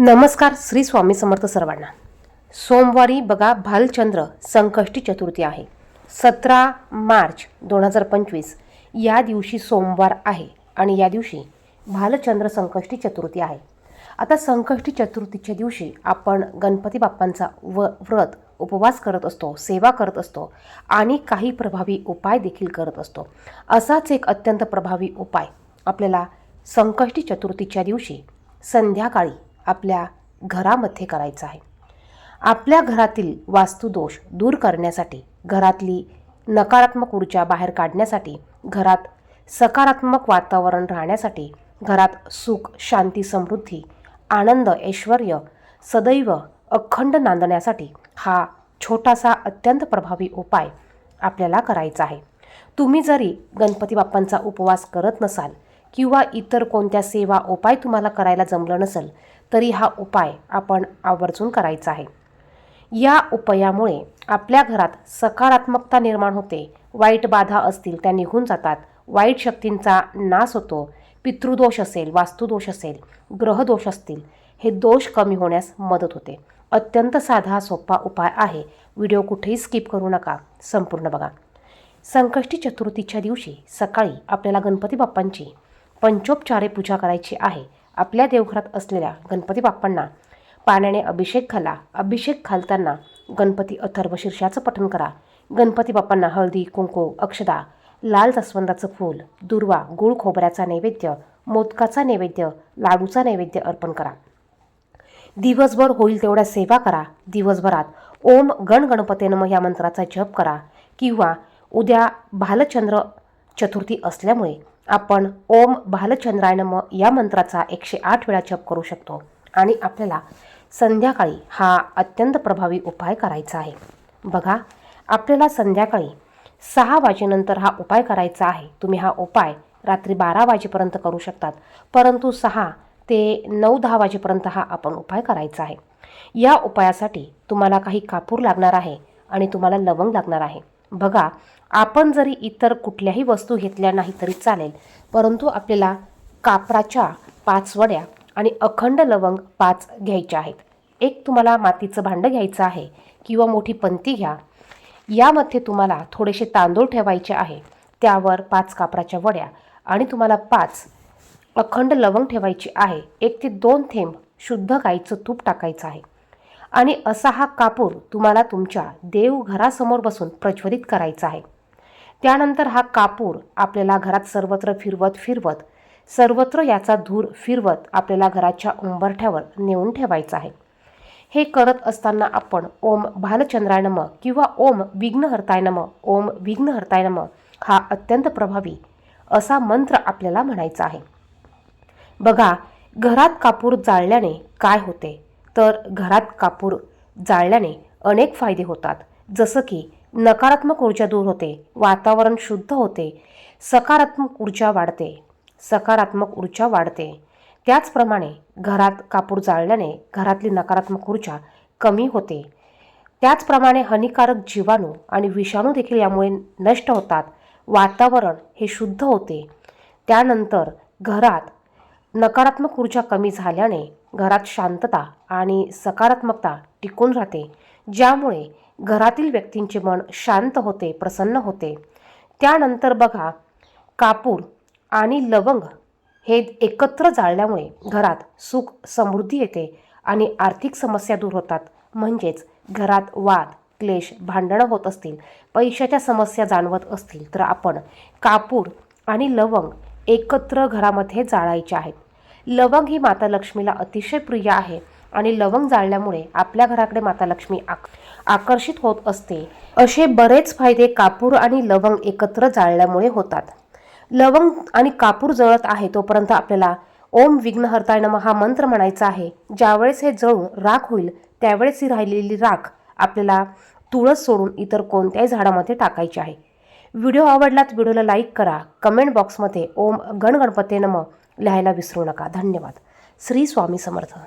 नमस्कार श्री स्वामी समर्थ सर्वांना. सोमवारी बघा भालचंद्र संकष्टी चतुर्थी आहे. सतरा मार्च दोन हजार पंचवीस या दिवशी सोमवार आहे आणि या दिवशी भालचंद्र संकष्टी चतुर्थी आहे. आता संकष्टी चतुर्थीच्या दिवशी आपण गणपती बाप्पांचा व व्रत उपवास करत असतो सेवा करत असतो आणि काही प्रभावी उपाय देखील करत असतो. असाच एक अत्यंत प्रभावी उपाय आपल्याला संकष्टी चतुर्थीच्या दिवशी संध्याकाळी आपल्या घरामध्ये करायचा आहे. आपल्या घरातील वास्तुदोष दूर करण्यासाठी घरातली नकारात्मक ऊर्जा बाहेर काढण्यासाठी घरात सकारात्मक वातावरण राहण्यासाठी घरात सुख शांती समृद्धी आनंद ऐश्वर सदैव अखंड नांदण्यासाठी हा छोटासा अत्यंत प्रभावी उपाय आपल्याला करायचा आहे. तुम्ही जरी गणपती बाप्पांचा उपवास करत नसाल किंवा इतर कोणत्या सेवा उपाय तुम्हाला करायला जमलं नसेल तरी हा उपाय आपण आवर्जून करायचा आहे. या उपायामुळे आपल्या घरात सकारात्मकता निर्माण होते. वाईट बाधा असतील त्या निघून जातात. वाईट शक्तींचा नाश होतो. पितृदोष असेल वास्तुदोष असेल ग्रहदोष असतील हे दोष कमी होण्यास मदत होते. अत्यंत साधा सोपा उपाय आहे. व्हिडिओ कुठेही स्किप करू नका. संपूर्ण बघा. संकष्टी चतुर्थीच्या दिवशी सकाळी आपल्याला गणपती बाप्पांची पंचोपचारे पूजा करायची आहे. आपल्या देवघरात असलेल्या गणपती बाप्पांना पाण्याने अभिषेक घाला अभिषेक घालताना गणपती अथर्व शीर्षाचं पठण करा. गणपती बाप्पांना हळदी कुंकू अक्षदा लाल जास्वंदाचं फूल दुर्वा गुळ खोबऱ्याचा नैवेद्य मोदकाचा नैवेद्य लाडूचा नैवेद्य अर्पण करा. दिवसभर होईल तेवढ्या सेवा करा. दिवसभरात ओम गण गणपते नम या मंत्राचा जप करा. किंवा उद्या भालचंद्र चतुर्थी असल्यामुळे आपण ओम भालचंद्राय नम या मंत्राचा एकशे आठ वेळा जप करू शकतो. आणि आपल्याला संध्याकाळी हा अत्यंत प्रभावी उपाय करायचा आहे. बघा आपल्याला संध्याकाळी सहा वाजेनंतर हा उपाय करायचा आहे. तुम्ही हा उपाय रात्री बारा वाजेपर्यंत करू शकतात. परंतु सहा ते नऊ दहा वाजेपर्यंत हा आपण उपाय करायचा आहे. या उपायासाठी तुम्हाला काही कापूर लागणार आहे आणि तुम्हाला लवंग लागणार आहे. बघा आपण जरी इतर कुठल्याही वस्तू घेतल्या नाही तरी चालेल परंतु आपल्याला कापराच्या पाच वड्या आणि अखंड लवंग पाच घ्यायच्या आहेत. एक तुम्हाला मातीचं भांडं घ्यायचं आहे किंवा मोठी पंती घ्या. यामध्ये तुम्हाला थोडेसे तांदूळ ठेवायचे आहे. त्यावर पाच कापराच्या वड्या आणि तुम्हाला पाच अखंड लवंग ठेवायची आहे. एक ते दोन थेंब शुद्ध गाईचं तूप टाकायचं आहे. आणि असा हा कापूर तुम्हाला तुमच्या देवघरासमोर बसून प्रज्वलित करायचा आहे. त्यानंतर हा कापूर आपल्याला घरात सर्वत्र फिरवत फिरवत सर्वत्र याचा धूर फिरवत आपल्याला घराच्या उंबरठ्यावर नेऊन ठेवायचा आहे. हे करत असताना आपण ओम भालचंद्राय नम किंवा ओम विघ्नहर्ताय नम ओम विघ्नहर्ताय नम हा अत्यंत प्रभावी असा मंत्र आपल्याला म्हणायचा आहे. बघा घरात कापूर जाळल्याने काय होते? तर घरात कापूर जाळल्याने अनेक फायदे होतात. जसं की नकारात्मक ऊर्जा दूर होते वातावरण शुद्ध होते सकारात्मक ऊर्जा वाढते सकारात्मक ऊर्जा वाढते. त्याचप्रमाणे घरात कापूर जाळल्याने घरातली नकारात्मक ऊर्जा कमी होते. त्याचप्रमाणे हानिकारक जीवाणू आणि विषाणू देखील यामुळे नष्ट होतात. वातावरण हे शुद्ध होते. त्यानंतर घरात नकारात्मक ऊर्जा कमी झाल्याने घरात शांतता आणि सकारात्मकता टिकून राहते ज्यामुळे घरातील व्यक्तींचे मन शांत होते प्रसन्न होते. त्यानंतर बघा कापूर आणि लवंग हे एकत्र जाळल्यामुळे घरात सुख समृद्धी येते आणि आर्थिक समस्या दूर होतात. म्हणजेच घरात वाद क्लेश भांडणं होत असतील पैशाच्या समस्या जाणवत असतील तर आपण कापूर आणि लवंग एकत्र घरामध्ये जाळायचे आहेत. लवंग ही माता लक्ष्मीला अतिशय प्रिय आहे आणि लवंग जाळल्यामुळे आपल्या घराकडे माता लक्ष्मी आक आकर्षित होत असते. असे बरेच फायदे कापूर आणि लवंग एकत्र जाळल्यामुळे होतात. लवंग आणि कापूर जळत आहे तोपर्यंत आपल्याला ओम विघ्नहर्ताय नम हा मंत्र म्हणायचा आहे. ज्यावेळेस हे जळून राख होईल त्यावेळेस ही राहिलेली राख आपल्याला तुळस सोडून इतर कोणत्याही झाडामध्ये टाकायची आहे. व्हिडिओ आवडलात व्हिडिओला लाईक करा. कमेंट बॉक्समध्ये ओम गणगणपते नम लिहायला विसरू नका. धन्यवाद. श्री स्वामी समर्थ.